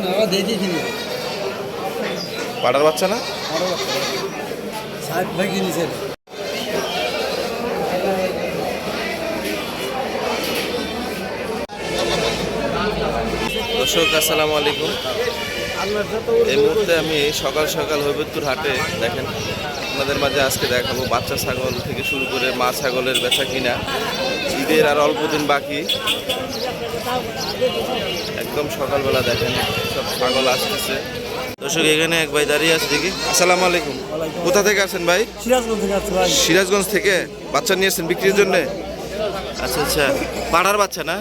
আমরা দেখি কিনি। পাটার বাচ্চা না? ষাট ভাই দর্শক আসসালামু আলাইকুম। এই মুহূর্তে আমি সকাল সকাল হবিবপুর হাটে দেখেন আপনাদের মাঝে আজকে দেখাবো বাচ্চা ছাগল থেকে শুরু করে মা ছাগলের বেচা কিনা। ঈদের আর অল্প দিন বাকি। একদম সকালবেলা দেখেন সব ছাগল আসতেছে। দর্শক এখানে এক ভাই দাঁড়িয়ে আছে দেখি। আসসালামু আলাইকুম। কোথা থেকে আসেন ভাই? সিরাজগঞ্জ থেকে সিরাজগঞ্জ থেকে? বাচ্চা নিয়েছেন বিক্রির জন্য? আচ্ছা আচ্ছা। পাড়ার বাচ্চা না?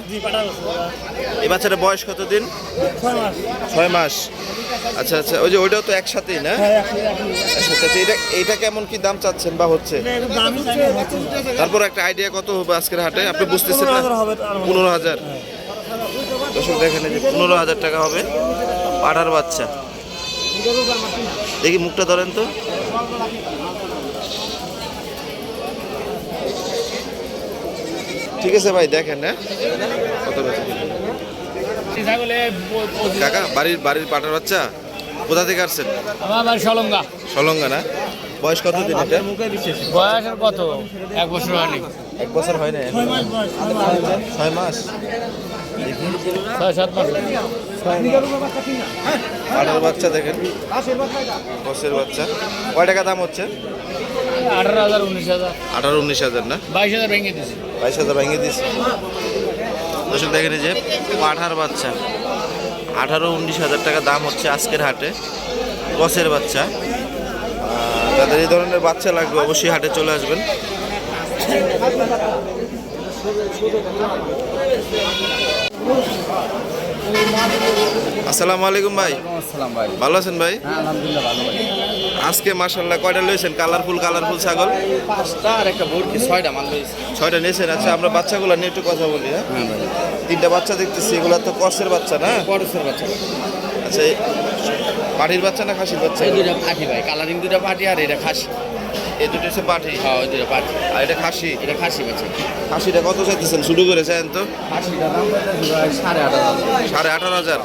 এই বাচ্চাটা বয়স কত দিন ছয় মাস। আচ্ছা আচ্ছা। ওই যে ওইটাও তো একসাথেই না? হ্যাঁ একসাথে। একসাথে আচ্ছা, এটা এইটা কেমন কি দাম চাচ্ছেন বা হচ্ছে? এটা তারপর একটা আইডিয়া কত হবে আজকের হাটে? আপনি বুঝতেছেন না? পনেরো হাজার দর্শক দেখেন যে পনেরো হাজার টাকা হবে পাড়ার বাচ্চা। দেখি মুখটা ধরেন তো। ঠিক আছে ভাই দেখেন হ্যাঁ? কত বেচা? কাকা বাড়ির বাড়ির পাটার বাচ্চা? কোথা থেকে আসছেন? আমার বাড়ি সলঙ্গা। সলঙ্গা না? বয়স কত দিন এটা? বয়স আর কত? এক বছর হয়নি। এক বছর হয় না ছয় মাস? ছয় সাত মাস। পাটার বাচ্চা দেখেন। বসের বাচ্চা। কয় টাকা দাম হচ্ছে? আঠারো হাজার উনিশ হাজার। আঠারো উনিশ হাজার না? বাইশ হাজার ভেঙে দিছি। বাইশ হাজার ভেঙে দিয়েছে। দর্শক দেখেন যে পাঠার বাচ্চা। আঠারো উনিশ হাজার টাকা দাম হচ্ছে আজকের হাটে। বসের বাচ্চা। তাদের এই ধরনের বাচ্চা লাগবে অবশ্যই হাটে চলে আসবেন। আসসালামু আলাইকুম ভাই। ভালো আছেন ভাই? হ্যাঁ আলহামদুলিল্লাহ ভালো ভাই আজকে মার্শাল্লাহ কয়টা লয়েছেন কালারফুল কালারফুল ছাগল? পাঁচটা আর একটা ভর্তি ছয়টা মাল হয়েছে ছয়টা নিয়েছেন? আচ্ছা আমরা বাচ্চাগুলো নিয়ে একটু কথা বলি হ্যাঁ? হ্যাঁ তিনটা বাচ্চা দেখতেছি এগুলো তো কষের বাচ্চা না? পরশের বাচ্চা। আচ্ছা পাটির বাচ্চা না খাসির বাচ্চা? দুইটা পাঠি ভাই। কালারিং দুইটা পাঠি আর এটা খাসি। এই দুটো হচ্ছে পাটি? হ্যাঁ ওই দুটো পাঠি আর এটা খাসি? এটা খাসি বাচ্চা। খাসিটা কত চাইতেছেন? শুরু করে চাইন তো। খাসিটা দাম সাড়ে আট হাজার। সাড়ে আঠারো হাজার।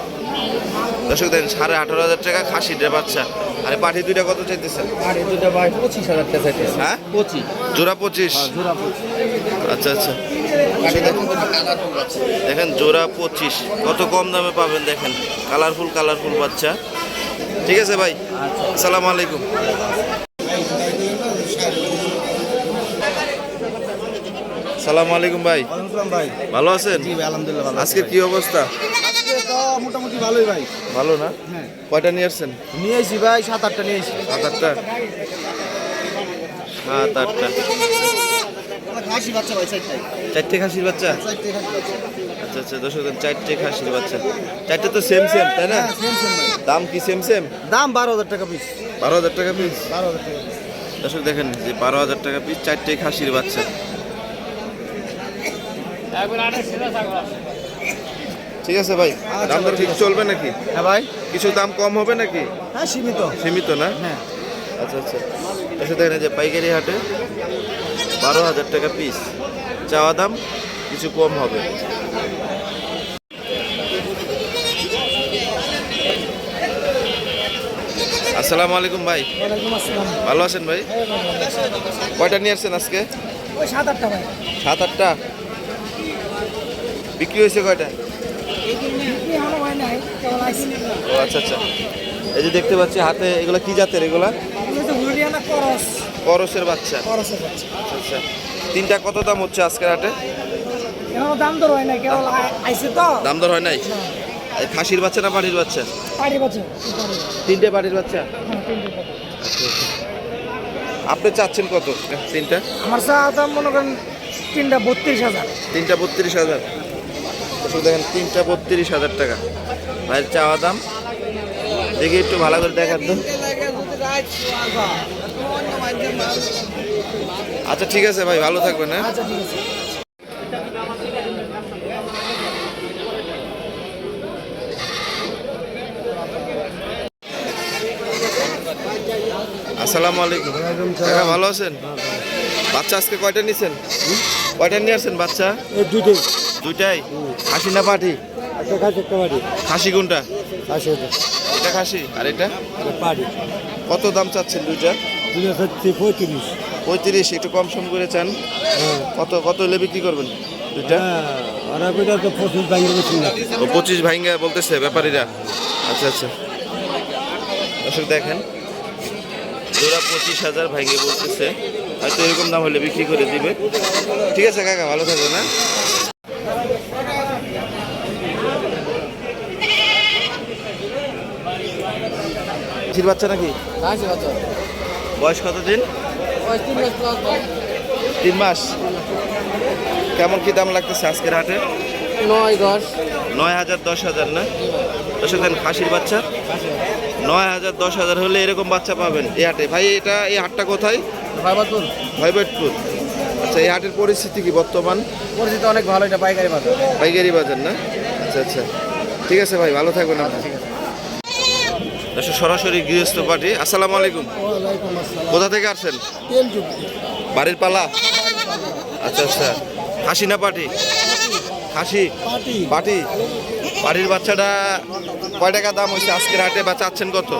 দর্শক দেখেন সাড়ে আঠারো হাজার টাকা খাসিটা বাচ্চা। আর পাঠি দুইটা কত চাইতেছেন এই দুইটা ভাই পঁচিশ হাজার টাকা চাইতেছে। হ্যাঁ? পঁচিশ। জোড়া পঁচিশ? জোড়া পঁচিশ। আচ্ছা আচ্ছা। পাঠি দেখুন জোড়া পঁচিশ। কত কম দামে পাবেন দেখেন? কালারফুল কালারফুল বাচ্চা। ঠিক আছে ভাই। আসসালামু আলাইকুম। সালামু আলাইকুম ভাই। ভাই। ভালো আছেন? আজকে কি অবস্থা? মোটামুটি ভালোই ভাই। ভালো না? হ্যাঁ। কয়টা নিয়ে আসছেন? নিয়ে এসি ভাই সাত আটটা নিয়ে এসি সাত আটটা? সাত আটটা। খাসি বাচ্চা ভাই চারটাই চারটে খাসির বাচ্চা? চারটে খাসি বাচ্চা। আচ্ছা আচ্ছা দর্শক চারটে খাসির বাচ্চা। চারটে তো সেম সেম তাই না? হ্যাঁ দাম কি সেম সেম দাম বারো হাজার টাকা পিস বারো হাজার টাকা পিস বারো হাজার টাকা দর্শক দেখেন যে বারো হাজার টাকা পিস চারটে খাসির বাচ্চা। আঠাশ ঠিক আছে ভাই। দাম দর ঠিক চলবে নাকি? হ্যাঁ ভাই। কিছু দাম কম হবে নাকি? হ্যাঁ সীমিত। সীমিত না? হ্যাঁ। আচ্ছা আচ্ছা। এসে দেখেন যে পাইকারি হাটে বারো হাজার টাকা পিস চাওয়া দাম কিছু কম হবে। আসসালামু আলাইকুম ভাই। ভালো আছেন ভাই? কয়টা নিয়ে আসছেন আজকে? সাত আটটা ভাই। সাত আটটা? বিক্রি হয়েছে কয়টা? ও আচ্ছা আচ্ছা। এই যে দেখতে পাচ্ছি হাতে এগুলা কি জাতের এগুলা? করসের বাচ্চা। আচ্ছা আচ্ছা। তিনটা কত দাম হচ্ছে আজকের হাটে? দাম দর হয় নাই? কেবল আইসে তো দাম দর হয়। নাই খাসির বাচ্চা না পাটির বাচ্চা? বাচ্চা তিনটে বাচ্চা। হ্যাঁ আচ্ছা আপনি চাচ্ছেন কত? তিনটা আমার চা দাম মনে করেন তিনটা বত্রিশ হাজার। তিনটা বত্রিশ হাজার। দর্শক দেখেন তিনটা বত্রিশ হাজার টাকা। ভাইয়ের চাওয়া দাম। দেখি একটু ভালো করে দেখার তো। আচ্ছা ঠিক আছে ভাই ভালো থাকবেন হ্যাঁ? আসসালামু আলাইকুম। কাকা ভালো আছেন? বাচ্চা আজকে কয়টা নিছেন? কয়টা নিয়ে আসছেন বাচ্চা? দুটোই দুইটাই? খাসি না পাঠি একটা খাসি কোনটা? খাসি এটা। খাসি? আর এটা? বাড়ি কত দাম চাচ্ছেন দুইটা? পঁয়ত্রিশ। পঁয়ত্রিশ একটু কম সম করে চান। হ্যাঁ। কত কত হলে বিক্রি করবেন দুইটা? হ্যাঁ পঁচিশ ভাইঙ্গা বলতেছে ব্যাপারীরা। আচ্ছা আচ্ছা। দর্শক দেখেন। জোড়া পঁচিশ হাজার ভাইঙ্গে বলতেছে। হয়তো এরকম দাম হলে বিক্রি করে দিবে। ঠিক আছে কাকা ভালো থাকবে না খাসির বাচ্চা নাকি? বাচ্চা। বয়স কত দিন তিন মাস কেমন কি দাম লাগতেছে আজকের হাটে? নয় দশ। নয় হাজার দশ হাজার না? দশ দেন খাসির বাচ্চা। নয় হাজার দশ হাজার হলে এরকম বাচ্চা পাবেন এই হাটে। ভাই এটা এই হাটটা কোথায়? ভয়বেটপুর আচ্ছা এই হাটের পরিস্থিতি কি বর্তমান? পরিস্থিতি অনেক ভালো এটা পাইকারি বাজার। পাইকারি বাজার না? আচ্ছা আচ্ছা। ঠিক আছে ভাই ভালো থাকবেন আপনি। দর্শক সরাসরি গৃহস্থ পার্টি। আসসালামু আলাইকুম। কোথা থেকে আসছেন? বাড়ির পালা? আচ্ছা আচ্ছা। হাসি না পাটি হাসি পাটি পাটি পাটির বাচ্চাটা কয় টাকা দাম হয়েছে? আজকের হাটে বা চাচ্ছেন কত?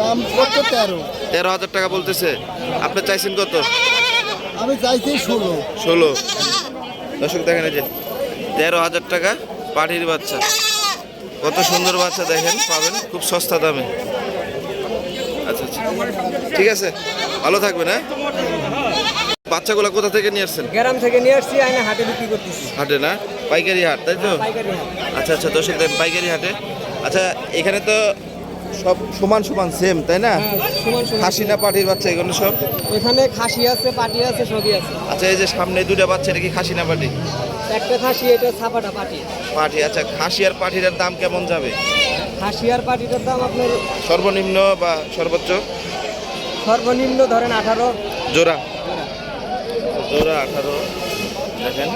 দাম কত? তেরো। তেরো হাজার টাকা বলতেছে। আপনি চাইছেন কত? আমি চাইছি ষোলো। ষোলো। দর্শক দেখেন এই যে তেরো হাজার টাকা পাটির বাচ্চা। কত সুন্দর বাচ্চা দেখেন পাবেন খুব সস্তা দামে। আচ্ছা আচ্ছা। ঠিক আছে ভালো থাকবেন হ্যাঁ? বাচ্চাগুলো কোথা থেকে নিয়ে আসছেন? গ্রাম থেকে নিয়ে আসছি আইনা হাটে বিক্রি করতেছি। হাটে না? পাইকারি হাট তাই তো? আচ্ছা আচ্ছা দর্শক দেখেন পাইকারি হাটে। আচ্ছা এখানে তো সব সমান সমান সেম তাই না? হ্যাঁ, খাসি না পাটির বাচ্চা এগুলো সব? এখানে খাসি আছে পাটি আছে সবই আছে। আচ্ছা এই যে সামনে দুটা বাচ্চা এটা কি খাসি না পাটি? একটা খাসি এটা ছাপাটা পাটি। পাটি আচ্ছা খাসি আর পাটির দাম কেমন যাবে? খাসি আর পাটিটার দাম আপনার সর্বনিম্ন বা সর্বোচ্চ? সর্বনিম্ন ধরেন আঠারো। জোড়া। জোড়া আঠারো দেখেন।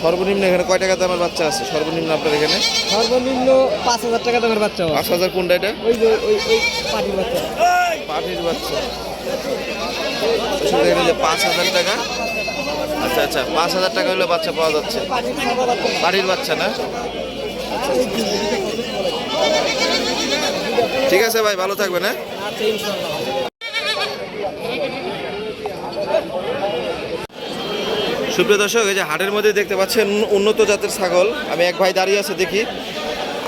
সর্বনিম্ন এখানে কয় টাকা দামের বাচ্চা আছে? সর্বনিম্ন আপনার এখানে? সর্বনিম্ন পাঁচ হাজার টাকা দামের বাচ্চা পাঁচ হাজার কোনটা এটা? ওই যে ওই ওই পাটির বাচ্চা। পাটির বাচ্চা। আসলে এখানে পাঁচ হাজার টাকা। আচ্ছা আচ্ছা পাঁচ হাজার টাকা হলে বাচ্চা পাওয়া যাচ্ছে। বাড়ির বাচ্চা না? ঠিক আছে ভাই ভালো থাকবেন হ্যাঁ? আচ্ছা সুপ্রিয় দর্শক এই যে হাটের মধ্যে দেখতে পাচ্ছেন উন্নত জাতের ছাগল। আমি এক ভাই দাঁড়িয়ে আছে দেখি।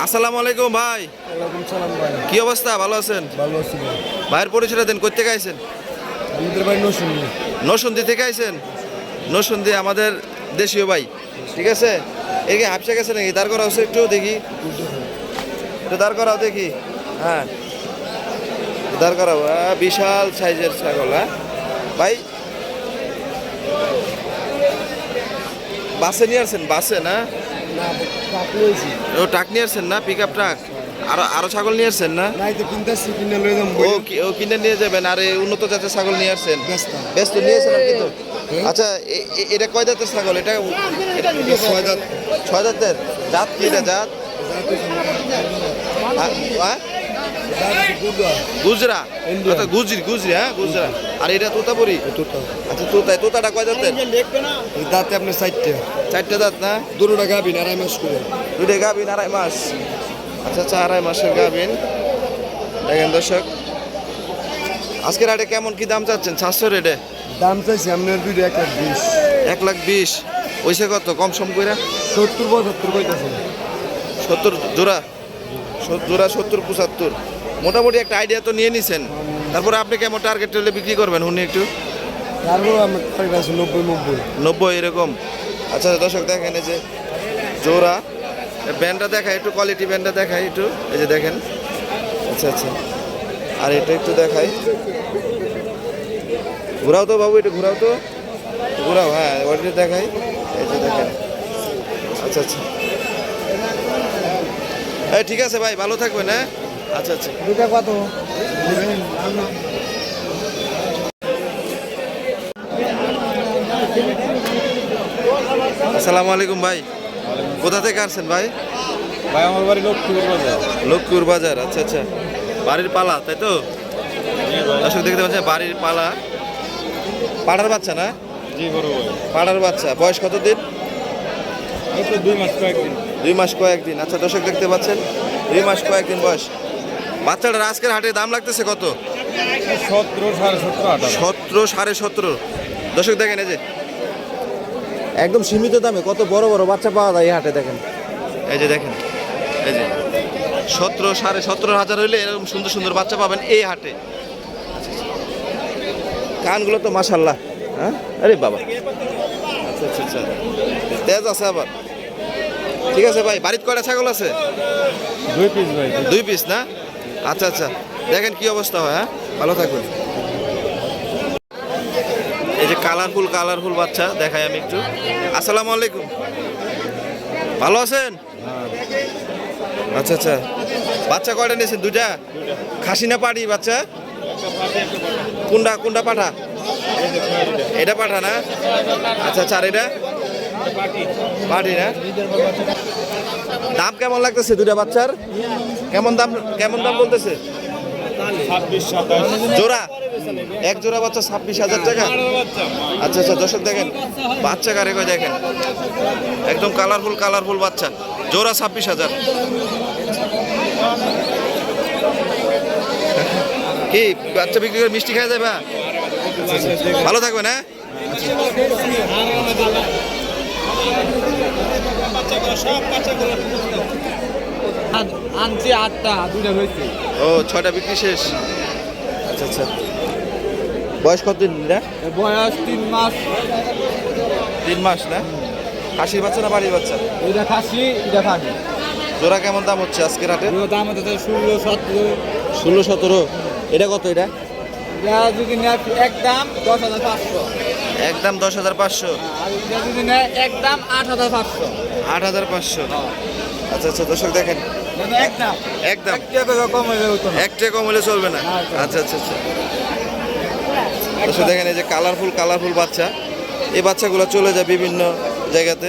আসসালামু আলাইকুম ভাই। কি অবস্থা? ভালো আছেন? ভালো আছি ভাইয়ের পরিচয় দেন কোথেকে আইছেন? আমাদের ভাই নসুন নসন্দি থেকে আইছেন? নসন্দি আমাদের দেশীয় ভাই ঠিক আছে? একে হাফসা গেছে নাকি? দাঁড় করা হচ্ছে একটু দেখি। একটু দাঁড় করাও দেখি। হ্যাঁ। দাঁড় করাও। বিশাল সাইজের ছাগল হ্যাঁ? ভাই বাসে নিয়ে আসছেন? বাসে না? না ও ট্রাক নিয়ে আসছেন না? পিক আপ ট্রাক আরও আরও ছাগল নিয়ে আসছেন না? নাই তো কিনতেছি কিনে লয়ে যাম ও কি- ও কিনে নিয়ে যাবেন? আর এই উন্নত জাতের ছাগল নিয়ে আসছেন। ব্যস্ত। ব্যস্ত নিয়েছেন আপনি তো? আচ্ছা এ- এ- এটা কয় জাতের ছাগল? এটা ছয় দাঁত ছয় জাতের? জাত কি এটা জাত? আ- আ? গুজরা। আচ্ছা গুজরি গুজরি হ্যাঁ গুজরা। আর এটা তোতাপুরি? আচ্ছা তোতা তোতাটা কয় জাতের? দাঁতে আপনার চারটে। চারটে দাঁত না? দুটোটা গাবিন আড়াই মাস করে। দুটো গাভিন আড়াই মাস। আচ্ছা আচ্ছা আড়াই মাসের গাভিন। দেখেন দর্শক আজকের হাটে কেমন কি দাম চাচ্ছেন? সাতশো রেটে দাম চাইছি আপনার দুইটা লাখ বিশ। এক লাখ বিশ। ওইসে কত? কম সম করে সত্তর পঁচাত্তর কইতেছে। সত্তর জোড়া? জোড়া সত্তর পঁচাত্তর। মোটামুটি একটা আইডিয়া তো নিয়ে নিছেন। তারপরে আপনি কেমন টার্গেট হলে বিক্রি করবেন শুনি একটু? নব্বই নব্বই। নব্বই এরকম। আচ্ছা দর্শক দেখেন এই যে জোড়া। ব্যান্ডটা দেখায় একটু কোয়ালিটি ব্যান্ডটা দেখায় একটু। এই যে দেখেন। আচ্ছা আচ্ছা। আর এটা একটু দেখাই। ঘোরাও তো বাবু একটু ঘোরাও তো। ঘোরাও হ্যাঁ ওইটা দেখাই। এই যে দেখেন। আচ্ছা আচ্ছা। হ্যাঁ ঠিক আছে ভাই ভালো থাকবেন হ্যাঁ? আচ্ছা আচ্ছা। দুটা কত? আসসালামু আলাইকুম ভাই। কোথা থেকে আসছেন ভাই? ভাই আমার বাড়ি লক্ষ্মীপুর বাজার। লক্ষ্মীপুর বাজার আচ্ছা আচ্ছা। বাড়ির পালা তাই তো? দর্শক দেখতে পাচ্ছেন বাড়ির পালা। পাড়ার বাচ্চা না? জি বড় ভাই। পাড়ার বাচ্চা। বয়স কত দিন দুই মাস কয়েকদিন। দুই মাস কয়েকদিন। আচ্ছা দর্শক দেখতে পাচ্ছেন দুই মাস কয়েকদিন বয়স। বাচ্চাটার আজকের হাটে দাম লাগতেছে কত? সতেরো সাড়ে সতেরো সতেরো সাড়ে সতেরো। দর্শক দেখেন এই যে একদম সীমিত দামে কত বড় বড় বাচ্চা পাওয়া যায় এই হাটে দেখেন। এই যে দেখেন এই যে সতেরো সাড়ে সতেরো হাজার হইলে এরকম সুন্দর সুন্দর বাচ্চা পাবেন এই হাটে। কানগুলো তো মাসাল্লাহ হ্যাঁ? আরে বাবা। আচ্ছা আচ্ছা আচ্ছা। তেজ আছে আবার। ঠিক আছে ভাই বাড়িতে কয়টা ছাগল আছে? দুই পিস ভাই। দুই পিস না? আচ্ছা আচ্ছা। দেখেন কি অবস্থা হয় হ্যাঁ? ভালো থাকবেন। এই যে কালারফুল কালারফুল বাচ্চা, দেখাই আমি একটু। আসসালামু আলাইকুম। ভালো আছেন? আচ্ছা আচ্ছা। বাচ্চা কয়টা নিয়েছেন? দুইটা? খাসি না পাটি বাচ্চা? কোনটা কোনটা পাঠা? এটা পাঠা না? আচ্ছা আচ্ছা এটা? পাটি না? দাম কেমন লাগতেছে দুটা বাচ্চার? কেমন দাম কেমন দাম বলতেছে? জোড়া? এক জোড়া বাচ্চা ছাব্বিশ হাজার টাকা। আচ্ছা আচ্ছা দর্শক দেখেন বাচ্চা কারে কয় দেখেন? একদম কালারফুল কালারফুল বাচ্চা। জোড়া ছাব্বিশ হাজার। কি বাচ্চা বিক্রি করে মিষ্টি খাই যাবে? ভালো থাকবেন হ্যাঁ? আনছি আটটা দুইটা হয়েছে। ও ছয়টা বিক্রি শেষ। আচ্ছা আচ্ছা। বয়স কতদিন না বয়স তিন মাস। তিন মাস না? খাসির বাচ্চা না বাড়ির বাচ্চা? এটা খাসি এটা খাসি জোড়া কেমন দাম হচ্ছে আজকের হাটে? দাম হচ্ছে ষোলো সতেরো। ষোলো সতেরো। এটা কত এটা? যদি নেয় এক দাম দশ হাজার পাঁচশো। একদম দশ হাজার পাঁচশো। আর এটা যদি নেয় এক দাম আট হাজার পাঁচশো। আট হাজার পাঁচশো। আচ্ছা আচ্ছা দর্শক দেখেন। এক দাম। একদম এক না। এক টাকা কম হলে চলবে না। আচ্ছা আচ্ছা আচ্ছা। দর্শক দেখেন এই যে কালারফুল কালারফুল বাচ্চা। এই বাচ্চাগুলো চলে যায় বিভিন্ন জায়গাতে।